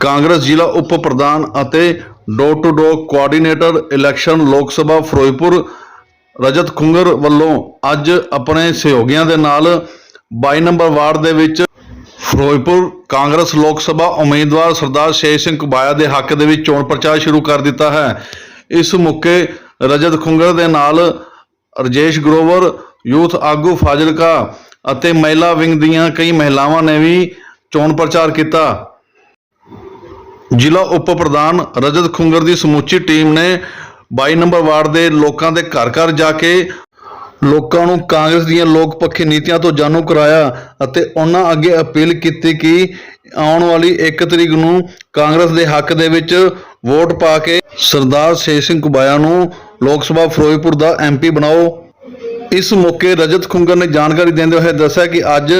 ਕਾਂਗਰਸ ਜ਼ਿਲ੍ਹਾ ਉਪ ਪ੍ਰਧਾਨ ਅਤੇ door to door coordinator election Lok Sabha Firozpur Rajat ਖੁੰਗਰ ਵੱਲੋਂ ਅੱਜ ਆਪਣੇ ਸਹਿਯੋਗੀਆਂ ਦੇ ਨਾਲ 22 ਨੰਬਰ ਵਾਰਡ ਦੇ ਵਿੱਚ ਫਿਰੋਜ਼ਪੁਰ ਕਾਂਗਰਸ ਲੋਕ ਸਭਾ ਉਮੀਦਵਾਰ ਸਰਦਾਰ ਸ਼ੇਰ ਸਿੰਘ ਕੁਬਾਇਆ ਦੇ ਹੱਕ ਦੇ ਵਿੱਚ ਚੋਣ ਪ੍ਰਚਾਰ ਸ਼ੁਰੂ ਕਰ ਦਿੱਤਾ ਹੈ। ਇਸ ਮੌਕੇ ਰਜਤ ਖੁੰਗਰ ਦੇ ਨਾਲ ਰਜੇਸ਼ ਗਰੋਵਰ, ਯੂਥ ਆਗੂ ਫਾਜ਼ਿਲਕਾ ਅਤੇ ਮਹਿਲਾ ਵਿੰਗ ਦੀਆਂ ਕਈ ਮਹਿਲਾਵਾਂ ਨੇ ਵੀ ਚੋਣ ਪ੍ਰਚਾਰ ਕੀਤਾ। ਜ਼ਿਲ੍ਹਾ ਉਪ ਪ੍ਰਧਾਨ ਰਜਤ ਖੁੰਗਰ ਦੀ ਸਮੁੱਚੀ ਟੀਮ ਨੇ 22 ਨੰਬਰ ਵਾਰਡ ਦੇ ਲੋਕਾਂ ਦੇ ਘਰ ਘਰ ਜਾ ਕੇ ਲੋਕਾਂ ਨੂੰ ਕਾਂਗਰਸ ਦੀਆਂ ਲੋਕ ਪੱਖੀ ਨੀਤੀਆਂ ਤੋਂ ਜਾਣੂ ਕਰਾਇਆ ਅਤੇ ਉਹਨਾਂ ਅੱਗੇ ਅਪੀਲ ਕੀਤੀ ਕਿ ਆਉਣ ਵਾਲੀ 1 ਤਰੀਕ ਨੂੰ ਕਾਂਗਰਸ ਦੇ ਹੱਕ ਦੇ ਵਿੱਚ ਵੋਟ ਪਾ ਕੇ ਸਰਦਾਰ ਸ਼ੇਰ ਸਿੰਘ ਕੁਬਾਇਆ ਨੂੰ ਲੋਕ ਸਭਾ ਫਿਰੋਜ਼ਪੁਰ ਦਾ ਐਮਪੀ ਬਣਾਓ। ਇਸ ਮੌਕੇ ਰਜਤ ਖੁੰਗਰ ਨੇ ਜਾਣਕਾਰੀ ਦਿੰਦੇ ਹੋਏ ਦੱਸਿਆ ਕਿ ਅੱਜ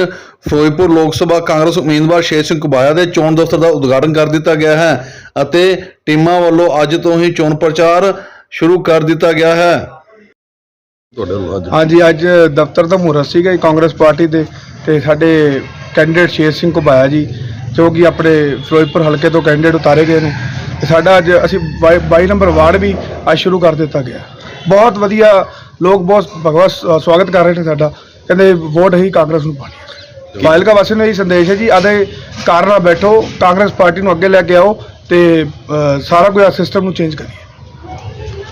ਫਿਰੋਜ਼ਪੁਰ ਲੋਕ ਸਭਾ ਕਾਂਗਰਸ ਉਮੀਦਵਾਰ ਸ਼ੇਰ ਸਿੰਘ ਕੁਬਾਇਆ ਦੇ ਚੋਣ ਦਫ਼ਤਰ ਦਾ ਉਦਘਾਟਨ ਕਰ ਦਿੱਤਾ ਗਿਆ ਹੈ ਅਤੇ ਟੀਮਾਂ ਵੱਲੋਂ ਅੱਜ ਤੋਂ ਹੀ ਚੋਣ ਪ੍ਰਚਾਰ ਸ਼ੁਰੂ ਕਰ ਦਿੱਤਾ ਗਿਆ ਹੈ। ਤੁਹਾਡੇ ਵੱਲੋਂ ਅੱਜ? ਹਾਂਜੀ ਅੱਜ ਦਫ਼ਤਰ ਦਾ ਮਹੂਰਤ ਸੀਗਾ ਜੀ ਕਾਂਗਰਸ ਪਾਰਟੀ ਦੇ ਤੇ ਸਾਡੇ ਕੈਂਡੀਡੇਟ ਸ਼ੇਰ ਸਿੰਘ ਘੁਬਾਇਆ ਜੀ ਜੋ ਕਿ ਆਪਣੇ ਫਿਰੋਜ਼ਪੁਰ ਹਲਕੇ ਤੋਂ ਕੈਂਡੀਡੇਟ ਉਤਾਰੇ ਗਏ ਨੇ। ਤੇ ਸਾਡਾ ਅੱਜ ਅਸੀਂ 22 ਨੰਬਰ ਵਾਰਡ ਵੀ ਅੱਜ ਸ਼ੁਰੂ ਕਰ ਦਿੱਤਾ ਗਿਆ। ਬਹੁਤ ਵਧੀਆ ਲੋਕ ਬਹੁਤ ਭਗਵਾ ਸ- ਸਵਾਗਤ ਕਰ ਰਹੇ ਨੇ ਸਾਡਾ। ਕਹਿੰਦੇ ਵੋਟ ਹੀ ਕਾਂਗਰਸ ਨੂੰ ਪਾਣੀ। ਹੈ ਫਾਇਲਕਾ ਵਾਸੀ ਨੂੰ ਇਹ ਸੰਦੇਸ਼ ਹੈ ਜੀ ਆਦੇ ਕਾਰ ਨਾਲ ਬੈਠੋ ਕਾਂਗਰਸ ਪਾਰਟੀ ਨੂੰ ਅੱਗੇ ਲੈ ਕੇ ਆਓ ਤੇ ਅ, ਸਾਰਾ ਕੋਈ ਸਿਸਟਮ ਨੂੰ ਚੇਂਜ ਕਰੀਏ।